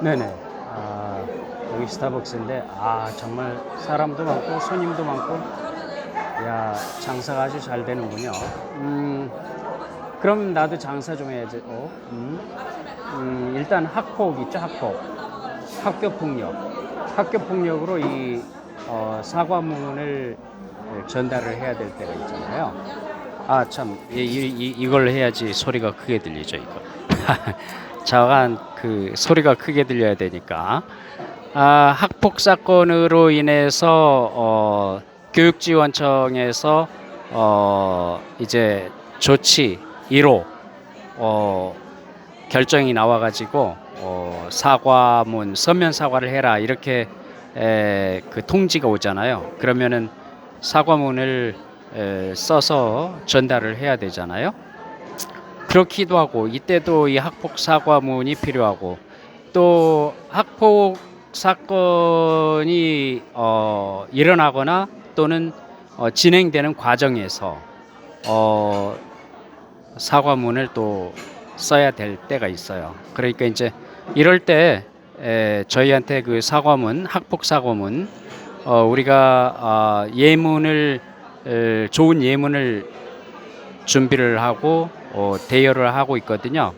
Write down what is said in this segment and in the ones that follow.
네네. 아, 여기 스타벅스인데, 아, 정말 사람도 많고, 손님도 많고, 야, 장사가 아주 잘 되는군요. 음, 그럼 나도 장사 좀 해야지. 어? 음, 음, 일단 학폭 있죠, 학폭. 학교 폭력. 학교 폭력으로 이 어, 사과문을 전달을 해야 될 때가 있잖아요. 아, 참, 이, 이, 이- 이걸 해야지 소리가 크게 들리죠, 이거. 자간 그 소리가 크게 들려야 되니까 아, 학폭 사건으로 인해서 어, 교육지원청에서 어, 이제 조치 1호 어, 결정이 나와가지고 어, 사과문 서면 사과를 해라 이렇게 에, 그 통지가 오잖아요. 그러면은 사과문을 에, 써서 전달을 해야 되잖아요. 그렇기도 하고 이때도 이 학폭 사과문이 필요하고 또 학폭 사건이 어, 일어나거나 또는 어, 진행되는 과정에서 어, 사과문을 또 써야 될 때가 있어요. 그러니까 이제 이럴 때 에, 저희한테 그 사과문 학폭 사과문 어, 우리가 아, 예문을 에, 좋은 예문을 준비를 하고 어, 대여를 하고 있거든요.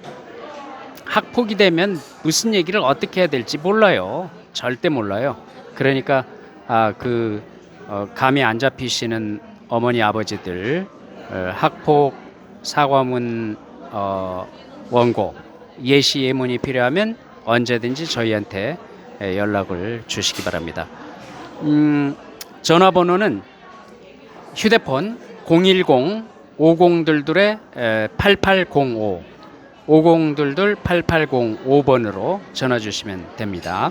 학폭이 되면 무슨 얘기를 어떻게 해야 될지 몰라요. 절대 몰라요. 그러니까 아, 그 어, 감이 안 잡히시는 어머니 아버지들 어, 학폭 사과문 어, 원고 예시 예문이 필요하면 언제든지 저희한테 에, 연락을 주시기 바랍니다. 음, 전화번호는 휴대폰 010 5022 8805 5022 8805번으로 전화 주시면 됩니다.